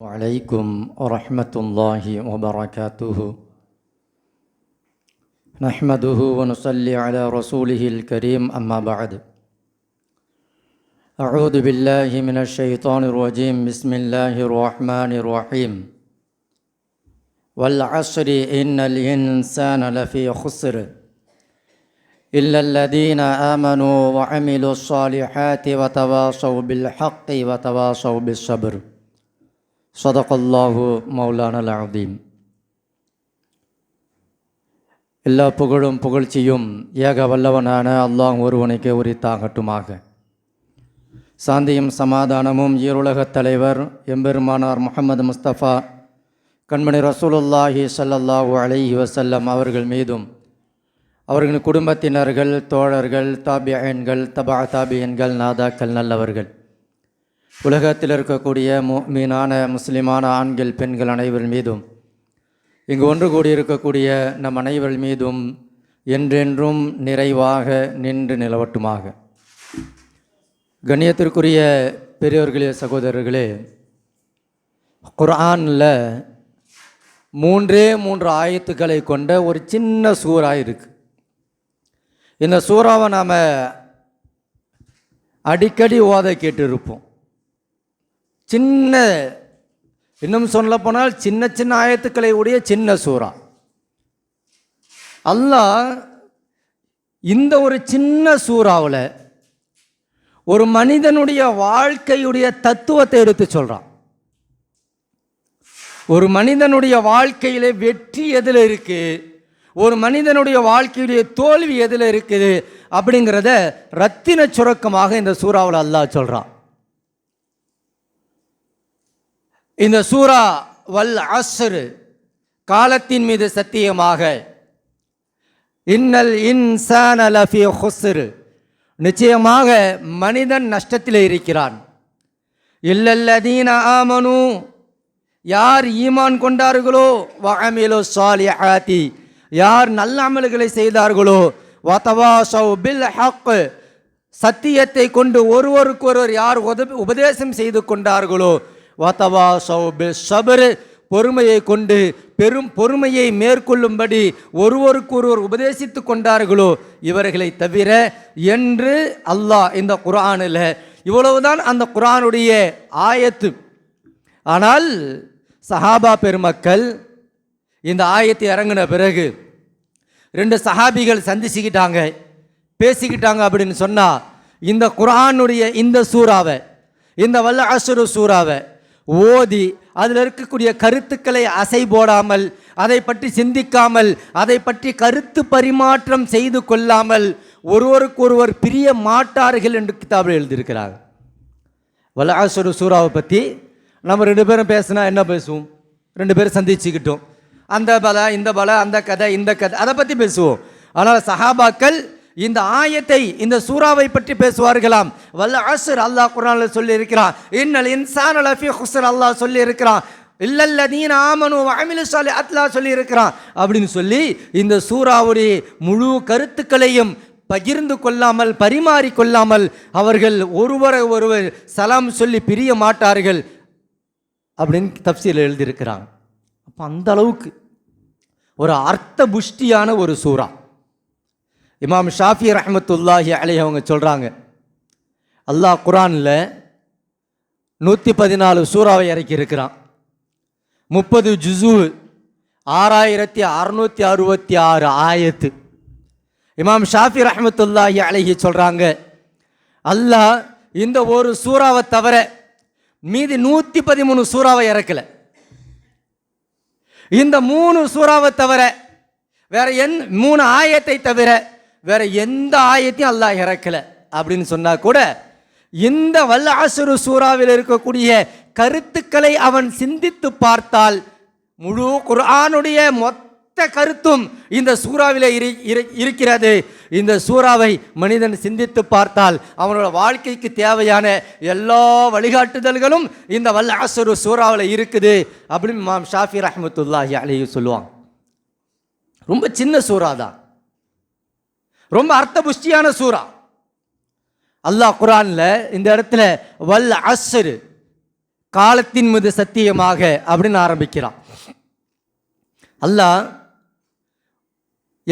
وعليكم ورحمة الله وبركاته. نحمده ونصلي على رسوله الكريم أما بعد. أعوذ بالله من الشيطان الرجيم. بسم الله الرحمن الرحيم. والعصر إن الإنسان لفي خسر. إلا الذين آمنوا وعملوا الصالحات وتواصوا بالحق وتواصوا بالصبر. சதகல்லாஹு மௌலான அதீம் எல்லா புகழும் புகழ்ச்சியும் ஏக வல்லவனான அல்லாஹ் ஒருவனைக்கு உரித்தாகட்டுமாக சாந்தியும் சமாதானமும் ஈருலகத் தலைவர் எம்பெருமானார் முகமது முஸ்தபா கண்மணி ரசூலுல்லாஹி சல்லல்லாஹு அலைஹி வசல்லம் அவர்கள் மீதும் அவர்களின் குடும்பத்தினர்கள் தோழர்கள் தாபியன்கள் தபா தாபியன்கள் நாதாக்கள் நல்லவர்கள் உலகத்தில் இருக்கக்கூடிய மீனான முஸ்லிமான ஆண்கள் பெண்கள் அனைவர் மீதும் இங்கு ஒன்று கூடியிருக்கக்கூடிய நம் அனைவர் மீதும் என்றென்றும் நிறைவாக நின்று நிலவட்டுமாக. கண்ணியத்திற்குரிய பெரியோர்களே சகோதரர்களே குர்ஆனில் மூன்றே மூன்று ஆயத்துக்களை கொண்ட ஒரு சின்ன சூறா இருக்குது இந்த சூறாவை நாம் அடிக்கடி ஓத கேட்டிருப்போம். சின்ன இன்னும் சொல்ல போனால் சின்ன சின்ன ஆயத்துக்களை உடைய சின்ன சூறா. அல்லாஹ் இந்த ஒரு சின்ன சூறாவில் ஒரு மனிதனுடைய வாழ்க்கையுடைய தத்துவத்தை எடுத்து சொல்கிறான் ஒரு மனிதனுடைய வாழ்க்கையிலே வெற்றி எதில் இருக்குது ஒரு மனிதனுடைய வாழ்க்கையுடைய தோல்வி எதில் இருக்குது? அப்படிங்கிறத ரத்தின சுரக்கமாக இந்த சூறாவில் அல்லாஹ் சொல்கிறான் இந்த சூரா வல் அஸ்ரு காலத்தின் மீது சத்தியமாக. இன்னல் இன்சான லஃபி ஹுஸ்ரு. நிச்சயமாக மனிதன் நஷ்டத்தில் இருக்கிறான். இல்லல்லதீன ஆமனு. யார் ஈமான் கொண்டார்களோ வஅமிலு சாலிஹாத்தி யார் நல்ல அமல்களை செய்தார்களோ வதவா சௌ பில் ஹக்கு சத்தியத்தை கொண்டு ஒருவருக்கொருவர் யார் உதவி உபதேசம் செய்து கொண்டார்களோ வாத்தவா பில் சபரு பொறுமையை கொண்டு பெரும் பொறுமையை மேற்கொள்ளும்படி ஒருவருக்கொருவர் உபதேசித்து கொண்டார்களோ இவர்களை தவிர என்று அல்லாஹ் இந்த குரானில் இவ்வளவுதான் அந்த குரானுடைய ஆயத்து. ஆனால் சஹாபா பெருமக்கள் இந்த ஆயத்தை இறங்கின பிறகு ரெண்டு சஹாபிகள் சந்திச்சுக்கிட்டாங்க பேசிக்கிட்டாங்க அப்படின்னு சொன்னால் இந்த குரானுடைய இந்த சூறாவை இந்த வல்ல அசுரு சூறாவை ஓதி அதில் இருக்கக்கூடிய கருத்துக்களை அசை போடாமல் அதை பற்றி சிந்திக்காமல் அதை பற்றி கருத்து பரிமாற்றம் செய்து கொள்ளாமல் ஒருவருக்கொருவர் பிரிய மாட்டார்கள் என்று கிதாபில் எழுதியிருக்கிறார். வல்லாசுரு சூறாவை பற்றி நம்ம ரெண்டு பேரும் பேசினா என்ன பேசுவோம்? ரெண்டு பேரும் சந்திச்சுக்கிட்டோம். அந்த பல இந்த பல அந்த கதை இந்த கதை அதை பற்றி பேசுவோம். ஆனால் சஹாபாக்கள் இந்த ஆயத்தை இந்த சூறாவை பற்றி பேசுவார்களாம். வல்ல அசுர் அல்லாஹ் குரானில் சொல்லி இருக்கிறான் இன்னல் இன்சான் லஃபி ஹுசர் அல்லாஹ் சொல்லி இருக்கிறான் இல்லல்லதீன் ஆமனு அமிலு சாலி அத்லா சொல்லி இருக்கிறான் அப்படின்னு சொல்லி இந்த சூறாவுடைய முழு கருத்துக்களையும் பகிர்ந்து கொள்ளாமல் பரிமாறி கொள்ளாமல் அவர்கள் ஒருவரை ஒருவர் சலாம் சொல்லி பிரிய மாட்டார்கள் அப்படின்னு தப்சியில் எழுதியிருக்கிறாங்க. அப்போ அந்த அளவுக்கு ஒரு அர்த்த புஷ்டியான ஒரு சூறா. இமாம் ஷாஃபி ரஹமத்துல்லாஹி அலை அவங்க சொல்கிறாங்க அல்லாஹ் குரானில் நூற்றி பதினாலு சூறாவை இறக்கி இருக்கிறான். முப்பது ஜுசு ஆறாயிரத்தி அறுநூற்றி அறுபத்தி ஆறு ஆயத்து. இமாம் ஷாஃபி ரஹமத்துல்லாஹி அலைஹி சொல்கிறாங்க அல்லாஹ் இந்த ஒரு சூறாவை தவிர மீதி நூற்றி பதிமூணு சூறாவை இறக்கலை. இந்த மூணு சூறாவை தவிர வேற என் மூணு ஆயத்தை தவிர வேற எந்த ஆயத்தையும் அல்லாஹ் இறக்கல. அப்படின்னு சொன்னா கூட இந்த வல்லாசுரு சூறாவில் இருக்கக்கூடிய கருத்துக்களை அவன் சிந்தித்து பார்த்தால் முழு குரானுடைய மொத்த கருத்தும் இந்த சூறாவில் இருக்கிறது. இந்த சூறாவை மனிதன் சிந்தித்து பார்த்தால் அவனோட வாழ்க்கைக்கு தேவையான எல்லா வழிகாட்டுதல்களும் இந்த வல்லாசுரு சூறாவில் இருக்குது. அப்படின்னு மாம் ஷாஃபி ரஹமத்துல்லாஹி அலையும் சொல்லுவாங்க. ரொம்ப சின்ன சூறா தான் ரொம்ப அர்த்த புஷ்டியான சூறா. அல்லாஹ் குரான்ல இந்த இடத்துல வல் அசரு காலத்தின் மீது சத்தியமாக அப்படின்னு ஆரம்பிக்கிறான். அல்லாஹ்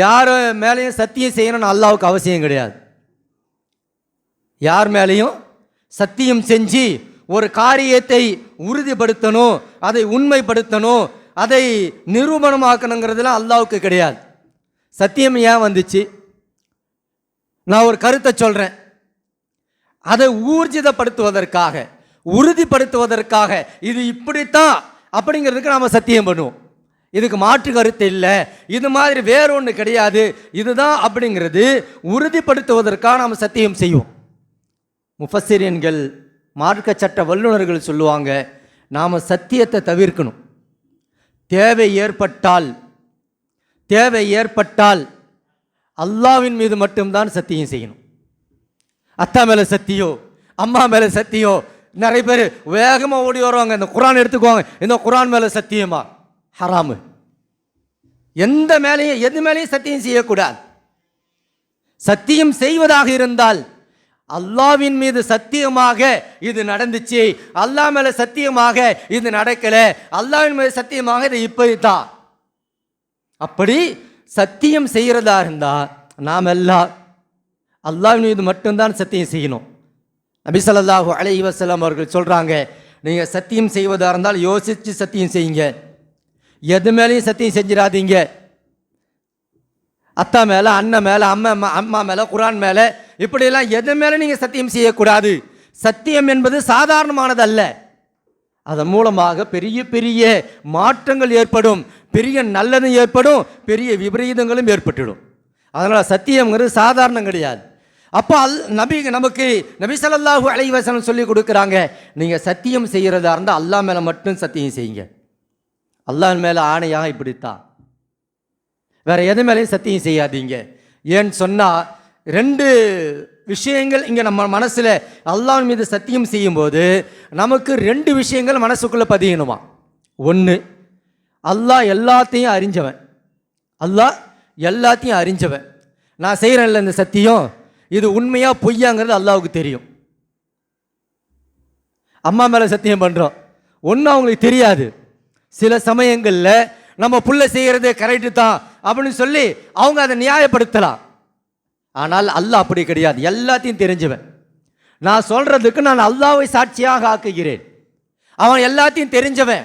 யார் மேலேயும் சத்தியம் செய்யணும்னு அல்லாவுக்கு அவசியம் கிடையாது. யார் மேலேயும் சத்தியம் செஞ்சு ஒரு காரியத்தை உறுதிப்படுத்தணும் அதை உண்மைப்படுத்தணும் அதை நிரூபணமாக்கணுங்கிறதுலாம் அல்லாவுக்கு கிடையாது. சத்தியம் ஏன் வந்துச்சு? நான் ஒரு கருத்தை சொல்கிறேன் அதை ஊர்ஜிதப்படுத்துவதற்காக உறுதிப்படுத்துவதற்காக இது இப்படித்தான் அப்படிங்கிறதுக்கு நாம் சத்தியம் பண்ணுவோம். இதுக்கு மாற்று கருத்து இல்லை. இது மாதிரி வேற ஒன்று கிடையாது. இதுதான் அப்படிங்கிறது உறுதிப்படுத்துவதற்காக நாம் சத்தியம் செய்வோம். முஃபசிரியன்கள் மார்க்க சட்ட வல்லுநர்கள் சொல்லுவாங்க நாம் சத்தியத்தை தவிர்க்கணும். தேவை ஏற்பட்டால் தேவை ஏற்பட்டால் அல்லாவின் மீது மட்டும்தான் சத்தியம் செய்யணும். அத்தா மேலே சத்தியோ அம்மா மேலே சத்தியோ நிறைய பேர் வேகமாக ஓடி வருவாங்க. இந்த குரான் எடுத்துக்குவாங்க இந்த குரான் மேலே சத்தியமா? ஹராமு. எந்த மேலேயும் எது மேலேயும் சத்தியம் செய்யக்கூடாது. சத்தியம் செய்வதாக இருந்தால் அல்லாவின் மீது சத்தியமாக இது நடந்துச்சு. அல்லாஹ் மேல சத்தியமாக இது நடக்கல. அல்லாவின் மீது சத்தியமாக இது இப்படித்தான். அப்படி சத்தியம் செய்கிறதா இருந்தால் நாம் எல்லாம் அல்லாவின் மீது மட்டும்தான் சத்தியம் செய்யணும். நபிசல்லாஹு அலை அலைஹி அவர்கள் சொல்கிறாங்க நீங்கள் சத்தியம் செய்வதாக இருந்தால் யோசித்து சத்தியம் செய்யுங்க. எது மேலேயும் சத்தியம் செஞ்சிடாதீங்க. அத்தா மேலே அண்ணன் மேலே அம்மா அம்மா அம்மா மேலே குரான் மேலே இப்படியெல்லாம் எது மேலே நீங்கள் சத்தியம் செய்யக்கூடாது? சத்தியம் என்பது சாதாரணமானது அல்ல அதன் மூலமாக பெரிய பெரிய மாற்றங்கள் ஏற்படும் பெரிய நல்லதும் ஏற்படும் பெரிய விபரீதங்களும் ஏற்பட்டுடும் அதனால் சத்தியம்ங்கிறது சாதாரணம் கிடையாது. அப்போ அல் நபி நமக்கு நபி ஸல்லல்லாஹு அலைஹி சொல்லி கொடுக்குறாங்க நீங்கள் சத்தியம் செய்கிறதா இருந்தால் அல்லாஹ் மேலே மட்டும் சத்தியம் செய்யுங்க. அல்லாஹ் மேலே ஆணையாக இப்படித்தான். வேறு எது மேலேயும் சத்தியம் செய்யாதீங்க. ஏன்னு சொன்னால் ரெண்டு விஷயங்கள் இங்கே நம்ம மனசில் அல்லாஹ் மீது சத்தியம் செய்யும்போது நமக்கு ரெண்டு விஷயங்கள் மனசுக்குள்ளே பதியணுமா? ஒன்று அல்லாஹ் எல்லாத்தையும் அறிஞ்சவன். அல்லாஹ் எல்லாத்தையும் அறிஞ்சவன். நான் செய்கிறேன்ல இந்த சத்தியம் இது உண்மையாக பொய்யாங்கிறது அல்லாவுக்கு தெரியும். அம்மா மேலே சத்தியம் பண்ணுறோம் ஒன்றும் அவங்களுக்கு தெரியாது. சில சமயங்களில் நம்ம புள்ள செய்கிறது கரெக்டு தான் அப்படின்னு சொல்லி அவங்க அதை நியாயப்படுத்தலாம். ஆனால் அல்லாஹ் அப்படி கிடையாது. எல்லாத்தையும் தெரிஞ்சவன். நான் சொல்கிறதுக்கு நான் அல்லாவை சாட்சியாக ஆக்குகிறேன். அவன் எல்லாத்தையும் தெரிஞ்சவன்.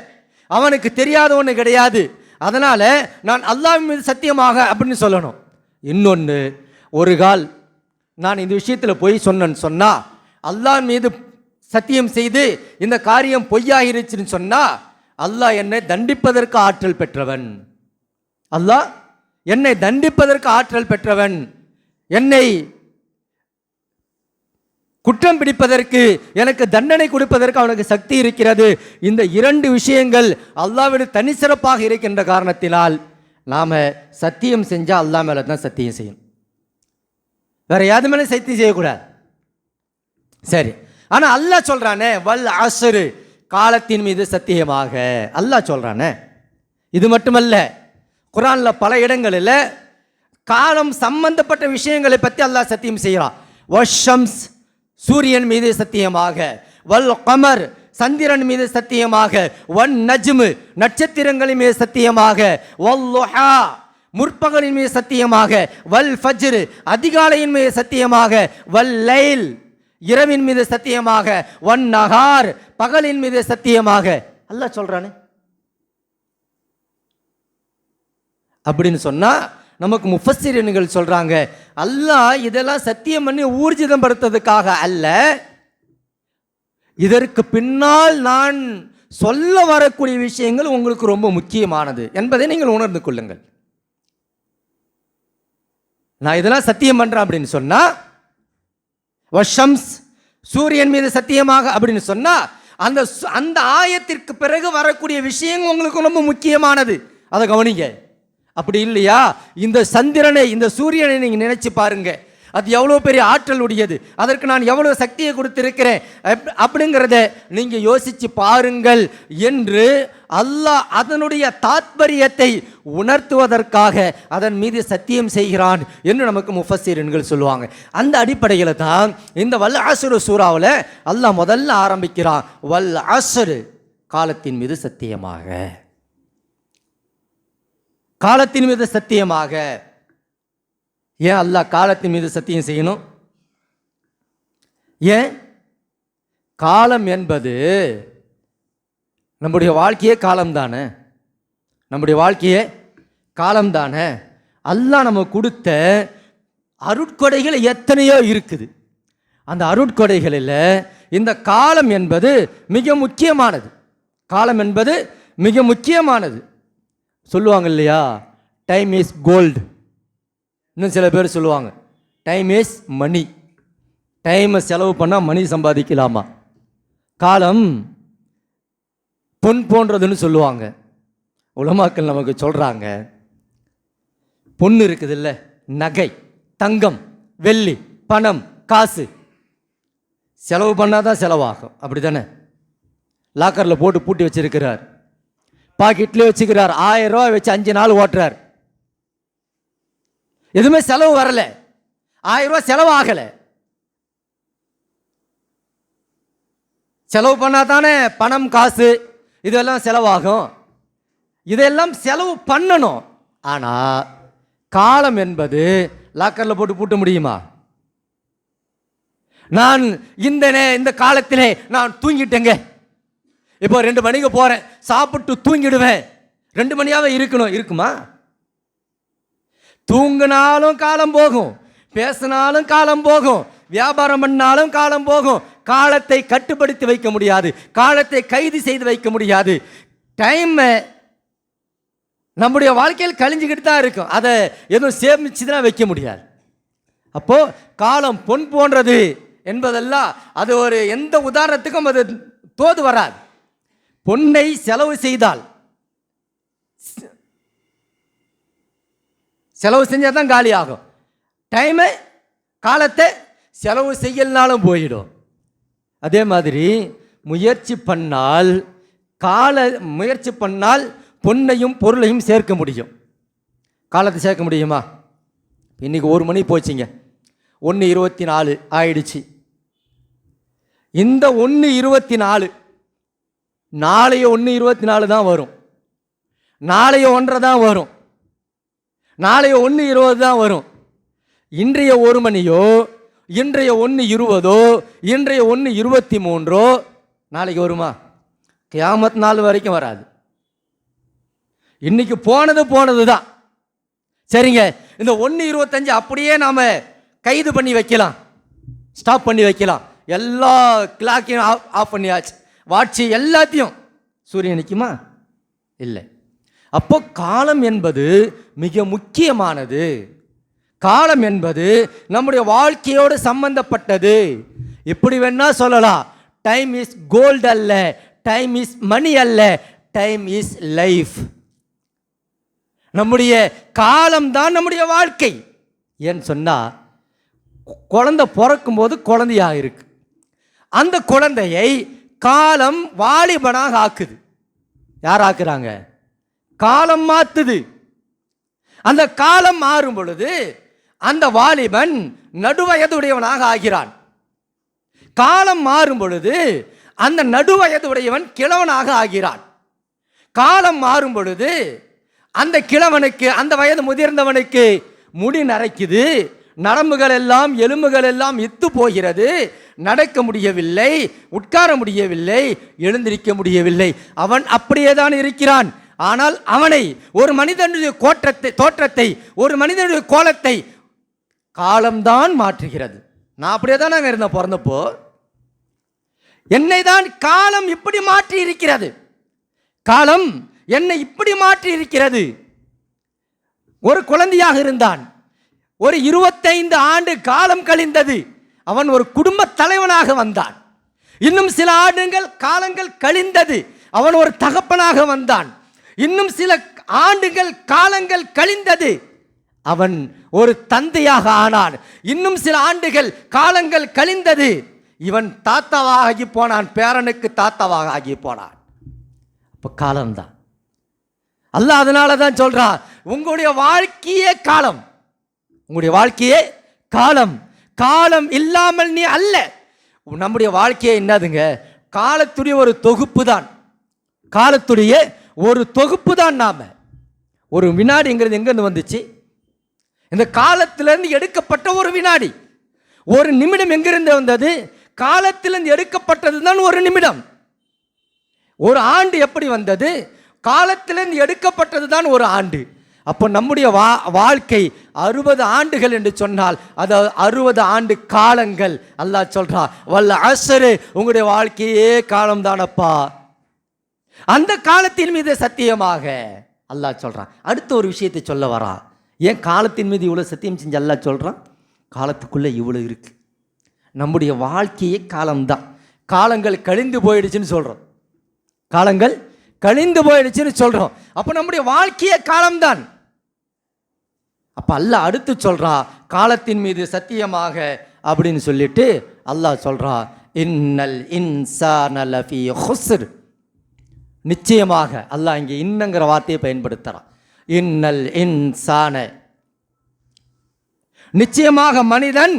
அவனுக்கு தெரியாத ஒன்று கிடையாது. அதனால் நான் அல்லாஹ் மீது சத்தியமாக அப்படின்னு சொல்லணும். இன்னொன்று ஒரு கால் நான் இந்த விஷயத்தில் போய் சொன்னேன்னு சொன்னால் அல்லாஹ் மீது சத்தியம் செய்து இந்த காரியம் பொய்யாகிருச்சுன்னு சொன்னால் அல்லாஹ் என்னை தண்டிப்பதற்கு ஆற்றல் பெற்றவன். அல்லாஹ் என்னை தண்டிப்பதற்கு ஆற்றல் பெற்றவன். என்னை குற்றம் பிடிப்பதற்கு எனக்கு தண்டனை கொடுப்பதற்கு அவனுக்கு சக்தி இருக்கிறது. இந்த இரண்டு விஷயங்கள் அல்லாவிட தனி சிறப்பாக இருக்கின்ற காரணத்தினால் நாம் சத்தியம் செஞ்சால் அல்லாஹ் மேலே தான் சத்தியம் செய்யும். வேற யாது மேலே சத்தியம் செய்யக்கூடாது? சரி. ஆனால் அல்லாஹ் சொல்கிறானே வல் அசரு காலத்தின் மீது சத்தியமாக. அல்லாஹ் சொல்கிறானே இது மட்டுமல்ல குரானில் பல இடங்களில் காலம் சம்பந்தப்பட்ட விஷயங்களை பற்றி அல்லாஹ் சத்தியம் செய்கிறான். வஷம்ஸ் சூரியன் மீது சத்தியமாக வல் கமர் சந்திரன் மீது சத்தியமாக வன் நஜ்மு நட்சத்திரங்களின் மீது சத்தியமாக வல்லுஹா முற்பகலின் மீது சத்தியமாக வல் ஃபஜ்ர் அதிகாலையின் மீது சத்தியமாக வல் லைல் இரவின் மீது சத்தியமாக வன் நகார் பகலின் மீது சத்தியமாக. அல்ல சொல்றானே. அப்படின்னு சொன்னா நமக்கு முஃபசிரியன்கள் சொல்கிறாங்க அல்லாஹ் இதெல்லாம் சத்தியம் பண்ணி ஊர்ஜிதம் படுத்துறதுக்காக அல்ல. இதற்கு பின்னால் நான் சொல்ல வரக்கூடிய விஷயங்கள் உங்களுக்கு ரொம்ப முக்கியமானது என்பதை நீங்கள் உணர்ந்து கொள்ளுங்கள். நான் இதெல்லாம் சத்தியம் பண்ணுறேன் அப்படின்னு சொன்னா வஷம்ஸ் சூரியன் மீது சத்தியமாக அப்படின்னு சொன்னா அந்த அந்த ஆயத்திற்கு பிறகு வரக்கூடிய விஷயங்கள் உங்களுக்கு ரொம்ப முக்கியமானது. அதை கவனிங்க. அப்படி இல்லையா? இந்த சந்திரனை இந்த சூரியனை நீங்கள் நினைச்சு பாருங்க. அது எவ்வளோ பெரிய ஆற்றல் உடையது. அதற்கு நான் எவ்வளோ சக்தியை கொடுத்திருக்கிறேன். அப்படிங்கிறத நீங்கள் யோசித்து பாருங்கள் என்று அல்லாஹ் அதனுடைய தாத்பரியத்தை உணர்த்துவதற்காக அதன் மீது சத்தியம் செய்கிறான் என்று நமக்கு முஃபசீரன்கள் சொல்லுவாங்க. அந்த அடிப்படையில் தான் இந்த வல் அசுரு சூறாவில் அல்லாஹ் முதல்ல ஆரம்பிக்கிறான். வல் அசுரு காலத்தின் மீது சத்தியமாக. காலத்தின் மீது சத்தியமாக. ஏன் அல்லாஹ் காலத்தின் மீது சத்தியம் செய்யணும்? ஏன்? காலம் என்பது நம்முடைய வாழ்க்கையே காலம் தானே நம்முடைய வாழ்க்கையே காலம் தானே அல்லாஹ் நம்ம கொடுத்த அருட்கொடைகள் எத்தனையோ இருக்குது. அந்த அருட்கொடைகளில் இந்த காலம் என்பது மிக முக்கியமானது. காலம் என்பது மிக முக்கியமானது. சொல்லுவாங்க இல்லையா டைம் இஸ் கோல்டு இன்னும் சில பேர் சொல்லுவாங்க டைம் இஸ் மணி டைமை செலவு பண்ணால் மணி சம்பாதிக்கலாமா? காலம் பொன் போன்றதுன்னு சொல்லுவாங்க. உலமாக்கள் நமக்கு சொல்கிறாங்க பொண்ணு இருக்குது இல்லை நகை தங்கம் வெள்ளி பணம் காசு. செலவு பண்ணால் தான் செலவாகும். அப்படி தானே லாக்கரில் போட்டு பூட்டி வச்சிருக்கிறார். பாக்கெட்லேயே வச்சுக்கிறார். ஆயிரம் ரூபாய் வச்சு அஞ்சு நாள் ஓட்டுறார். எதுவுமே செலவு வரல. ஆயிரம் ரூபாய் செலவு ஆகலை. செலவு பண்ணால் தானே பணம் காசு இதெல்லாம் செலவாகும். இதெல்லாம் செலவு பண்ணணும். ஆனால் காலம் என்பது லாக்கரில் போட்டு பூட்ட முடியுமா? நான் இந்த நே- இந்த காலத்திலே நான் தூங்கிட்டேங்க. இப்போ ரெண்டு மணிக்கு போகிறேன் சாப்பிட்டு தூங்கிடுவேன். ரெண்டு மணியாவே இருக்கணும். இருக்குமா? தூங்கினாலும் காலம் போகும். பேசினாலும் காலம் போகும். வியாபாரம் பண்ணாலும் காலம் போகும். காலத்தை கட்டுப்படுத்தி வைக்க முடியாது. காலத்தை கைது செய்து வைக்க முடியாது. டைமை நம்முடைய வாழ்க்கையில் கழிஞ்சுக்கிட்டு தான் இருக்கும். அதை எதுவும் சேமிச்சு தான் வைக்க முடியாது. அப்போது காலம் பொன் போன்றது என்பதெல்லாம் அது ஒரு எந்த உதாரணத்துக்கும் அது தோது வராது. பொன்னை செலவு செய்தால். செலவு செஞ்சால் தான் காலி ஆகும் டைமை காலத்தை செலவு செய்யலனாலும் போயிடும். அதே மாதிரி முயற்சி பண்ணால் கால முயற்சி பண்ணால் பொன்னையும் பொருளையும் சேர்க்க முடியும். காலத்தை சேர்க்க முடியுமா? இன்னைக்கு ஒரு மணி போச்சுங்க. ஒன்று இருபத்தி நாலு ஆயிடுச்சு. இந்த ஒன்று இருபத்தி நாலு நாளைய ஒன்று இருபத்தி நாலு தான் வரும். நாளைய ஒன்றரை தான் வரும். நாளைய ஒன்று இருபது தான் வரும். இன்றைய ஒரு மணியோ இன்றைய ஒன்று இருபதோ இன்றைய ஒன்று இருபத்தி மூன்றோ நாளைக்கு வருமா? கியாமத் நாள் வரைக்கும் வராது. இன்னைக்கு போனது போனது தான். சரிங்க இந்த ஒன்று இருபத்தஞ்சு அப்படியே நாம் கைது பண்ணி வைக்கலாம். ஸ்டாப் பண்ணி வைக்கலாம். எல்லா கிளாக்கையும் ஆஃப் ஆஃப் பண்ணியாச்சு. வாட்சி எல்லாத்தையும். சூரியன் நிற்குமா இல்லை. அப்போ காலம் என்பது மிக முக்கியமானது. காலம் என்பது நம்முடைய வாழ்க்கையோடு சம்பந்தப்பட்டது. எப்படி வேணா சொல்லலாம். டைம் இஸ் கோல்டு அல்ல. டைம் இஸ் மணி அல்ல. டைம் இஸ் லைஃப் நம்முடைய காலம் தான் நம்முடைய வாழ்க்கை. ஏன்னு சொன்னால் குழந்தை பிறக்கும்போது குழந்தையாக இருக்கு. அந்த குழந்தையை காலம் வாலிபனாக ஆக்குது. யார் ஆக்குறாங்க? காலம் மாத்துது. அந்த காலம் மாறும் பொழுது அந்த வாலிபன் நடுவயதுடையவனாக ஆகிறான். காலம் மாறும் பொழுது அந்த நடுவயதுடையவன் கிழவனாக ஆகிறான். காலம் மாறும் பொழுது அந்த கிழவனுக்கு அந்த வயது முதிர்ந்தவனுக்கு முடி நரைக்குது. நரம்புகள் எல்லாம் எலும்புகள் எல்லாம் இத்து போகிறது. நடக்க முடியவில்லை உட்கார முடியவில்லை எழுந்திருக்க முடியவில்லை. அவன் அப்படியே தான் இருக்கிறான். ஆனால் அவனை ஒரு மனிதனுடைய கோற்றத்தை தோற்றத்தை ஒரு மனிதனுடைய கோலத்தை காலம்தான் மாற்றுகிறது. நான் அப்படியே தான் நாங்கள் இருந்தேன் பிறந்தப்போ. என்னை தான் காலம் இப்படி மாற்றி இருக்கிறது. காலம் என்னை இப்படி மாற்றி இருக்கிறது. ஒரு குழந்தையாக இருந்தான். ஒரு இருபத்தைந்து ஆண்டு காலம் கழிந்தது அவன் ஒரு குடும்ப தலைவனாக வந்தான். இன்னும் சில ஆண்டுகள் காலங்கள் கழிந்தது அவன் ஒரு தகப்பனாக வந்தான். இன்னும் சில ஆண்டுகள் காலங்கள் கழிந்தது அவன் ஒரு தந்தையாக ஆனான். இன்னும் சில ஆண்டுகள் காலங்கள் கழிந்தது இவன் தாத்தாவாக ஆகி போனான் பேரனுக்கு தாத்தாவாக ஆகி போனான். அப்போ காலம்தான். அல்ல அதனால தான் சொல்கிறான் உங்களுடைய வாழ்க்கையே காலம். உங்களுடைய வாழ்க்கையே காலம். காலம் இல்லாமல் நீ அல்ல. நம்முடைய வாழ்க்கையே என்னதுங்க? காலத்துடைய ஒரு தொகுப்பு தான் காலத்துடைய ஒரு தொகுப்பு தான் நாம். ஒரு வினாடிங்கிறது எங்கேருந்து வந்துச்சு? இந்த காலத்திலேருந்து எடுக்கப்பட்ட ஒரு வினாடி. ஒரு நிமிடம் எங்கிருந்து வந்தது? காலத்திலிருந்து எடுக்கப்பட்டது தான் ஒரு நிமிடம். ஒரு ஆண்டு எப்படி வந்தது? காலத்திலிருந்து எடுக்கப்பட்டது தான் ஒரு ஆண்டு. அப்போ நம்முடைய வா வாழ்க்கை அறுபது ஆண்டுகள் என்று சொன்னால் அது அறுபது ஆண்டு காலங்கள். அல்லாஹ் சொல்றா வல்ல அசரு உங்களுடைய வாழ்க்கையே காலம் தானப்பா அந்த காலத்தின் மீது சத்தியமாக அல்லாஹ் சொல்றான் அடுத்த ஒரு விஷயத்தை சொல்ல வரா. ஏன் காலத்தின் மீது இவ்வளோ சத்தியம் செஞ்சு அல்லாஹ் சொல்றான் காலத்துக்குள்ளே இவ்வளோ இருக்கு. நம்முடைய வாழ்க்கையே காலம்தான். காலங்கள் கழிந்து போயிடுச்சுன்னு சொல்கிறோம் காலங்கள் கழிந்து போயிடுச்சுன்னு சொல்கிறோம் அப்போ நம்முடைய வாழ்க்கையே காலம்தான். அப்போ அல்லாஹ் அடுத்து சொல்கிறா காலத்தின் மீது சத்தியமாக அப்படின்னு சொல்லிட்டு அல்லாஹ் சொல்கிறா இன்னல் இன்சான லஃபி ஹுஸ்ர். நிச்சயமாக அல்லாஹ் இங்கே இன்னங்கிற வார்த்தையை பயன்படுத்துகிறான் இன்னல் இன்சான. நிச்சயமாக மனிதன்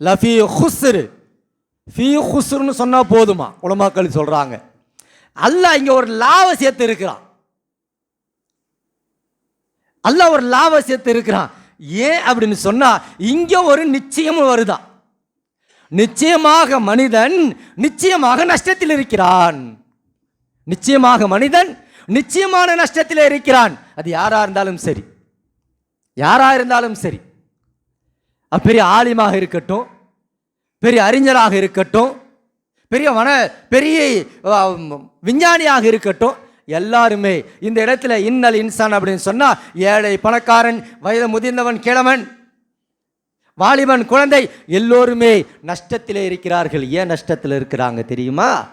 லஃபி ஹுஸ்ரு. ஃபீ ஹுஸ்ருன்னு சொன்னால் போதுமா? உலமாக்கள் சொல்கிறாங்க அல்லாஹ் இங்கே ஒரு லாவை சேர்த்து இருக்கிறான். அல்லாஹ் ஒரு லாவை சேர்த்து இருக்கிறான். ஏன் அப்படின்னு சொன்னா இங்க ஒரு நிச்சயமும் வருதான் நிச்சயமாக மனிதன் நிச்சயமாக நஷ்டத்தில் இருக்கிறான். நிச்சயமாக மனிதன் நிச்சயமான நஷ்டத்தில் இருக்கிறான். அது யாரா இருந்தாலும் சரி. யாரா இருந்தாலும் சரி. பெரிய ஆலிமாக இருக்கட்டும் பெரிய அறிஞராக இருக்கட்டும் பெரிய வன பெரிய விஞ்ஞானியாக இருக்கட்டும் எல்லாருமே இந்த இடத்துல இன்னல் இன்சான் அப்படின்னு சொன்னால் ஏழை பணக்காரன் வயது முதிர்ந்தவன் கிழவன் வாலிபன் குழந்தை எல்லோருமே நஷ்டத்தில் இருக்கிறார்கள். ஏன் நஷ்டத்தில் இருக்கிறாங்க தெரியுமா?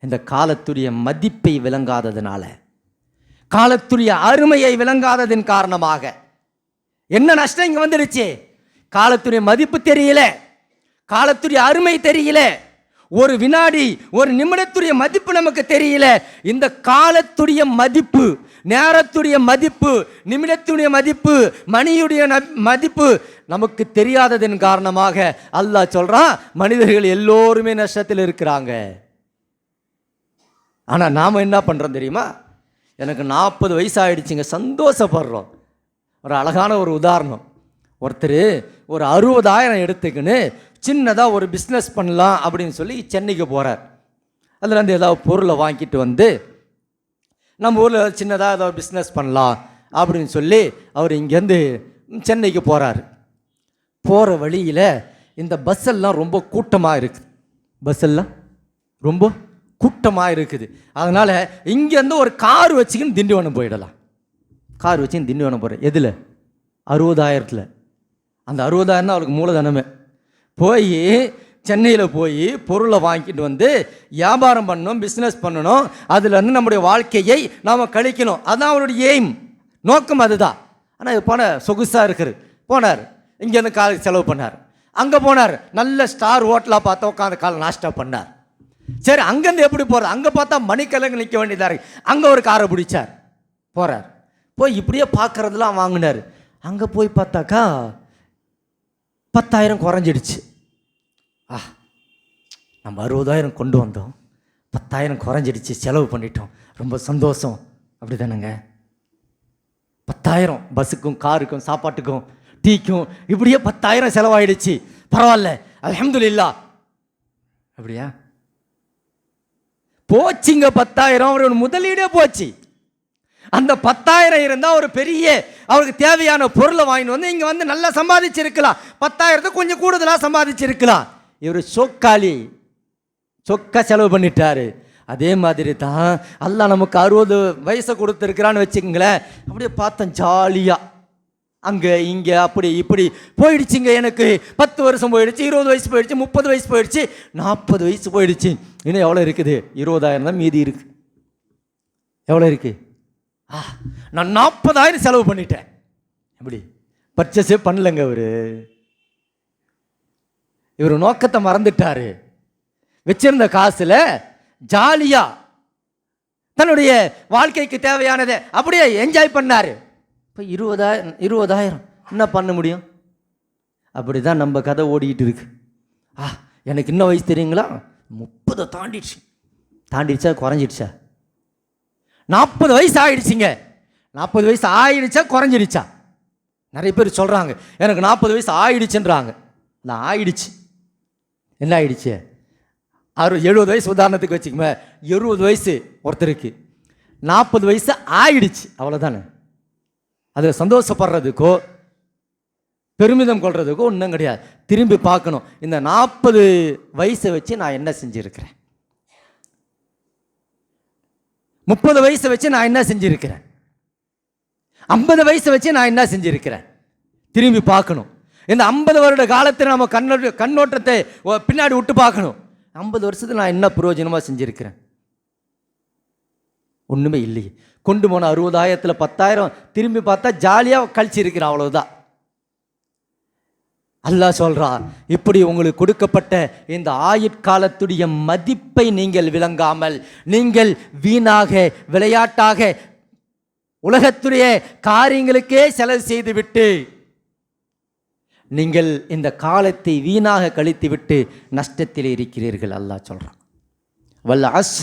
இந்த காலத்துடைய மதிப்பை விளங்காததுனால. காலத்துடைய அருமையை விளங்காததின் காரணமாக. என்ன நஷ்டம் இங்கே வந்துடுச்சு? காலத்துடைய மதிப்பு தெரியல. காலத்துடைய அருமை தெரியல. ஒரு வினாடி ஒரு நிமிடத்துடைய மதிப்பு நமக்கு தெரியல. இந்த காலத்துடைய மதிப்பு நேரத்துடைய மதிப்பு நிமிடத்துடைய மதிப்பு மணியுடைய மதிப்பு நமக்கு தெரியாததன் காரணமாக அல்லாஹ் சொல்கிறான் மனிதர்கள் எல்லோருமே நஷ்டத்தில் இருக்கிறாங்க. ஆனால் நாம் என்ன பண்ணுறோம் தெரியுமா? எனக்கு நாற்பது வயசு ஆகிடுச்சிங்க சந்தோஷப்படுறோம். ஒரு அழகான ஒரு உதாரணம். ஒருத்தர் ஒரு அறுபதாயிரம் எடுத்துக்கின்னு சின்னதாக ஒரு பிஸ்னஸ் பண்ணலாம் அப்படின்னு சொல்லி சென்னைக்கு போகிறார் அதில் வந்து ஏதாவது பொருளை வாங்கிட்டு வந்து நம்ம ஊரில் சின்னதாக ஏதாவது பிஸ்னஸ் பண்ணலாம் அப்படின்னு சொல்லி அவர் இங்கேருந்து சென்னைக்கு போகிறாரு போகிற வழியில் இந்த பஸ்ஸெல்லாம் ரொம்ப கூட்டமாக இருக்குது பஸ்ஸெல்லாம் ரொம்ப கூட்டமாக இருக்குது. அதனால் இங்கேருந்து ஒரு கார் வச்சுக்கின்னு திண்டிவனம் போயிடலாம். கார் வச்சுன்னு திண்டிவனம் போகிறேன் எதில்? அறுபதாயிரத்தில். அந்த அறுபதாயிரம் தான் அவருக்கு மூலதனமே. போய் சென்னையில் போய் பொருளை வாங்கிட்டு வந்து வியாபாரம் பண்ணணும் பிஸ்னஸ் பண்ணணும். அதுலேருந்து நம்முடைய வாழ்க்கையை நாம் கழிக்கணும். அதுதான் அவருடைய எய்ம் நோக்கம் அதுதான். ஆனால் இது போன சொகுசாக இருக்குது போனார். இங்கேருந்து காலை செலவு பண்ணார். அங்கே போனார். நல்ல ஸ்டார் ஹோட்டலாக பார்த்தா உட்காந்து காலை நாஷ்டா பண்ணார். சரி அங்கேருந்து எப்படி போகிறது அங்கே பார்த்தா மணிக்கலங்க நிற்க வேண்டியதாக இருக்குது அங்கே ஒரு காரை பிடிச்சார். போகிறார் போய் இப்படியே பார்க்குறதுலாம் வாங்கினார். அங்கே போய் பார்த்தாக்கா பத்தாயிரம் குறைஞ்சிடுச்சு. ஆ நம்ம அறுபதாயிரம் கொண்டு வந்தோம். பத்தாயிரம் குறைஞ்சிடுச்சு செலவு பண்ணிட்டோம். ரொம்ப சந்தோஷம். அப்படி தானேங்க பத்தாயிரம் பஸ்ஸுக்கும் காருக்கும் சாப்பாட்டுக்கும் டீக்கும் இப்படியே பத்தாயிரம் செலவாயிடுச்சு. பரவாயில்ல. அல்ஹம்துலில்லாஹ் அப்படியா? போச்சுங்க பத்தாயிரம் அவரோட முதலீடே போச்சு. அந்த பத்தாயிரம் இருந்தால் ஒரு பெரிய அவருக்கு தேவையான பொருளை வாங்கிட்டு வந்து இங்கே வந்து நல்லா சம்பாதிச்சிருக்கலாம். பத்தாயிரத்தை கொஞ்சம் கூடுதலாக சம்பாதிச்சிருக்கலாம். இவர் சொக்காளி. சொக்கா செலவு பண்ணிட்டாரு. அதே மாதிரி தான் எல்லாம் நமக்கு அறுபது வயசை கொடுத்துருக்குறான்னு வச்சுக்கங்களேன். அப்படியே பார்த்தேன் ஜாலியாக அங்கே இங்கே அப்படி இப்படி. போயிடுச்சுங்க எனக்கு. பத்து வருஷம் போயிடுச்சு இருபது வயசு போயிடுச்சு முப்பது வயசு போயிடுச்சு நாற்பது வயசு போயிடுச்சு. இன்னும் எவ்வளோ இருக்குது? இருபதாயிரம் தான் மீதி இருக்குது எவ்வளோ இருக்குது ஆ நான் நாற்பதாயிரம் செலவு பண்ணிட்டேன். எப்படி? பர்ச்சேஸே பண்ணலங்க அவர். இவர் நோக்கத்தை மறந்துட்டாரு. வச்சிருந்த காசில் ஜாலியாக தன்னுடைய வாழ்க்கைக்கு தேவையானதை அப்படியே என்ஜாய் பண்ணார். இப்போ இருபதாயிரம் இருபதாயிரம் என்ன பண்ண முடியும்? அப்படி தான் நம்ம கதை ஓடிக்கிட்டு இருக்கு. ஆ எனக்கு இன்னும் வயசு தெரியுங்களா? முப்பதை தாண்டிடுச்சு. தாண்டிடுச்சா? குறைஞ்சிடுச்சா? நாற்பது வயசு ஆகிடுச்சிங்க நாற்பது வயசு ஆயிடுச்சா குறைஞ்சிடுச்சா? நிறைய பேர் சொல்கிறாங்க எனக்கு நாற்பது வயசு ஆயிடுச்சுன்றாங்க. நான் ஆயிடுச்சு. என்ன ஆயிடுச்சு? அறு எழுபது வயசு உதாரணத்துக்கு வச்சுக்கோங்க. எழுபது வயசு ஒருத்தருக்கு. நாற்பது வயசு ஆயிடுச்சு அவ்வளோதானே அதில் சந்தோஷப்படுறதுக்கோ பெருமிதம் கொள்றதுக்கோ ஒன்றும் கிடையாது. திரும்பி பார்க்கணும். இந்த நாற்பது வயசை வச்சு நான் என்ன செஞ்சுருக்கிறேன்? முப்பது வயசை வச்சு நான் என்ன செஞ்சுருக்கிறேன்? ஐம்பது வயசை வச்சு நான் என்ன செஞ்சுருக்கிறேன்? திரும்பி பார்க்கணும். இந்த ஐம்பது வருட காலத்தில் நம்ம கண்ணோட்ட கண்ணோட்டத்தை பின்னாடி விட்டு பார்க்கணும். ஐம்பது வருஷத்துல நான் என்ன பிரயோஜனமாக செஞ்சுருக்கிறேன்? ஒன்றுமே இல்லையே. கொண்டு போன அறுபதாயிரத்தில் பத்தாயிரம் திரும்பி பார்த்தா ஜாலியாக கழிச்சிருக்கிறேன் அவ்வளோதான் அல்லாஹ் சொல்கிறான் இப்படி உங்களுக்கு கொடுக்கப்பட்ட இந்த ஆயுட்காலத்துடைய மதிப்பை நீங்கள் விளங்காமல் நீங்கள் வீணாக விளையாட்டாக உலகத்துடைய காரியங்களுக்கே செலவு செய்துவிட்டு நீங்கள் இந்த காலத்தை வீணாக கழித்துவிட்டு நஷ்டத்தில் இருக்கிறீர்கள் அல்லாஹ் சொல்கிறான் வல்ல அஸ்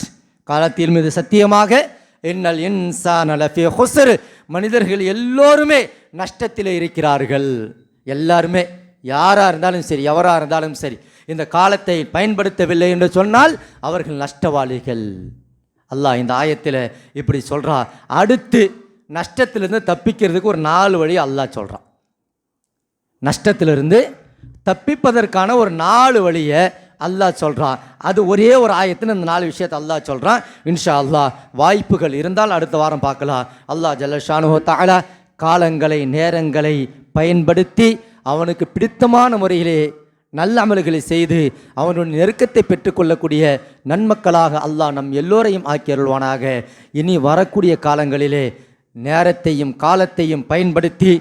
காலத்தின் மீது சத்தியமாக என்னல் இன்சான் லஃபி ஹுஸ்ர் மனிதர்கள் எல்லோருமே நஷ்டத்தில் இருக்கிறார்கள். எல்லாருமே. யாராக இருந்தாலும் சரி எவராக இருந்தாலும் சரி இந்த காலத்தை பயன்படுத்தவில்லை என்று சொன்னால் அவர்கள் நஷ்டவாளிகள். அல்லாஹ் இந்த ஆயத்தில் இப்படி சொல்கிறான் அடுத்து நஷ்டத்திலிருந்து தப்பிக்கிறதுக்கு ஒரு நாலு வழி அல்லாஹ் சொல்கிறான் நஷ்டத்திலிருந்து தப்பிப்பதற்கான ஒரு நாலு வழியை அல்லாஹ் சொல்கிறான் அது ஒரே ஒரு ஆயத்தில் இந்த நாலு விஷயத்தை அல்லாஹ் சொல்கிறான் இன்ஷா அல்லாஹ் வாய்ப்புகள் இருந்தால் அடுத்த வாரம் பார்க்கலாம். அல்லாஹ் ஜல்லஷானுஹோ தாலா காலங்களை நேரங்களை பயன்படுத்தி அவனுக்கு பிடித்தமான முறையிலே நல்ல அமல்களை செய்து அவனுடைய நெருக்கத்தை பெற்றுக்கொள்ளக்கூடிய நன்மக்களாக அல்லாஹ் நம் எல்லோரையும் ஆக்கி அருள்வானாக. இனி வரக்கூடிய காலங்களிலே நேரத்தையும் காலத்தையும் பயன்படுத்தி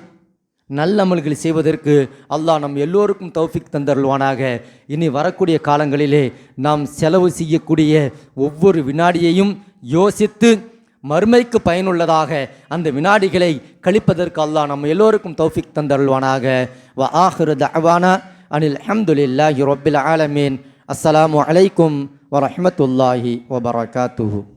நல்ல அமல்கள் செய்வதற்கு அல்லாஹ் நம் எல்லோருக்கும் தௌஃபிக் தந்தருள்வானாக. இனி வரக்கூடிய காலங்களிலே நாம் செலவு செய்யக்கூடிய ஒவ்வொரு வினாடியையும் யோசித்து மறுமைக்கு பயனுள்ளதாக அந்த வினாடிகளை கழிப்பதற்கு அல்லாஹ் நம்ம எல்லோருக்கும் தௌஃபிக் தந்தருள்வானாக. வ ஆஹிரு தவானா அனில் அஹம்துலில்லாஹி ரப்பில் ஆலமீன். அஸ்ஸலாமு அலைக்கும் வரஹ்மத்துல்லாஹி வபரகாத்துஹு.